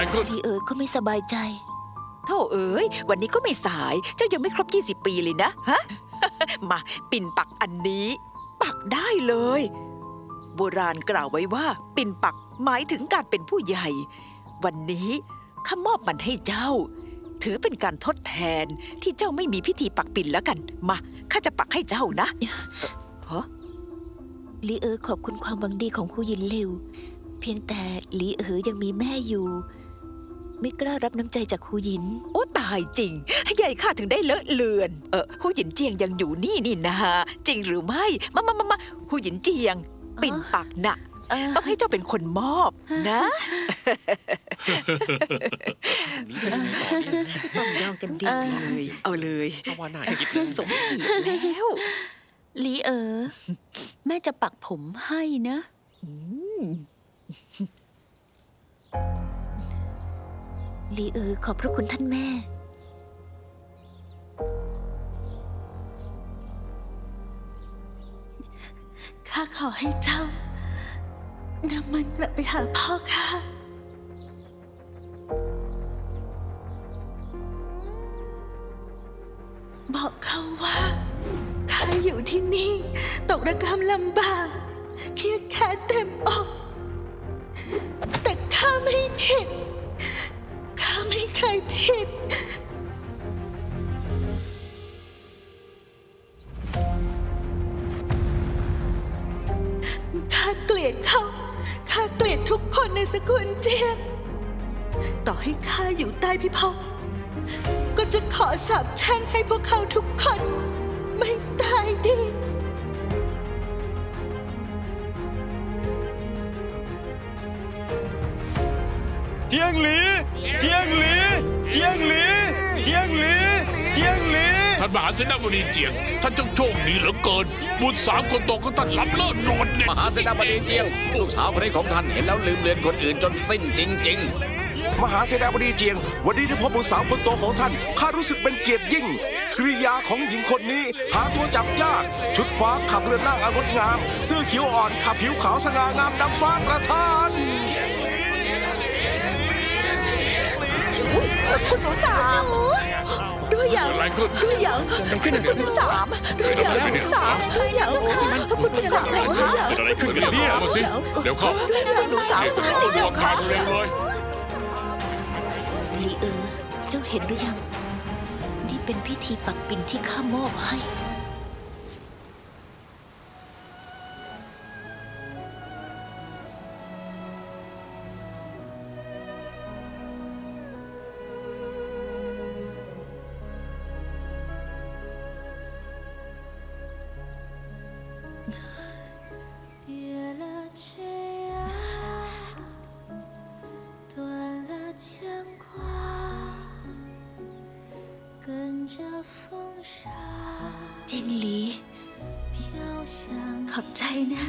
อะไรขึ้นลีเอ๋อก็ไม่สบายใจ โธ่เอ๋ย วันนี้ก็ไม่สาย เจ้ายังไม่ครบ 20 ปีเลยนะ ฮะ มา ปิ่นปักอันนี้ ปักได้เลย โบราณกล่าวไว้ว่า ปิ่นปักหมายถึงการเป็นผู้ใหญ่ วันนี้ข้ามอบมันให้เจ้า ถือเป็นการทดแทนที่เจ้าไม่มีพิธีปักปิ่นแล้วกัน มา ข้าจะปักให้เจ้านะฮะ ลีเอ๋อขอบคุณความหวังดีของครูยินลิว เพียงแต่ลีเอ๋อยังมีแม่อยู่ ไม่กล้ารับน้ำใจจากครูหยิน โอ้ตายจริงใหญ่ข้าถึงได้เลอะเลือน เออหูหยินเจียงยังอยู่นี่นี่นะจริงหรือไม่ มามามามาหูหยินเจียง ปิ่นปักน่ะเออต้องให้เจ้าเป็นคนมอบนะต้องย่องกันดีเออเลยเอาเลยเพราะว่าน่าคิดเลยสมอีกแล้วลีเอ๋อแม่จะปักผมให้นะ อืม ลีเอ๋อขอบพระคุณท่านแม่ ข้าขอให้เจ้านำมันกลับไปหาพ่อข้า บอกเขาว่า ข้าอยู่ที่นี่ ตกระกำลำบาก เครียดแค้นเต็มอก แต่ข้าไม่ผิด ข้าไม่เครผิด ข้าเกลียดเขา ข้าเกลียดทุกคนในสกุลเจียงต่อให้ข้าอยู่ใต้พิภพก็จะขอสาบแช่งให้พวกเขาทุกคน เจียงหลี เจียงหลี เจียงหลี เจียงหลี เจียงหลี ท่านมหาเสนาบดีเจียง ท่านจงโชคดีเหลือเกิน บุตรสามคนโตของท่านล้ำเลิศโดดเด่นมหาเสนาบดีเจียง ลูกสาวคนนี้ของท่านเห็นแล้วลืมเลือนคนอื่นจนสิ้นจริง มหาเสนาบดีเจียง วันนี้ที่พบบุตรสาวคนโตของท่าน ข้ารู้สึกเป็นเกียรติยิ่งกริยาของหญิงคนนี้ หาตัวจับยาก ชุดฟ้าขับเรือนั่งอางดงาม เสื้อเขียวอ่อนขับผิวขาวสง่างามนำฟ้าประทาน คุณหนูสามด้วยอย่างอะไรขึ้นด้วยอย่างคุณหนูสามด้วยอย่างคุณหนูสามด้วยอย่างเจ้าค่ะคุณหนูสามเลยคะเกิดอะไรขึ้นกันเนี่ยมาสิเดี๋ยวเข้าคุณหนูสามเดี๋ยวสุจะดเข้าสิตัวเจ้าขาค่ะดเร็วเลยลีเอ๋อเจ้าเห็นหรือยัง นี่เป็นพิธีปักปิ่นที่ข้ามอบให้ เจงหลี ขอบใจนะ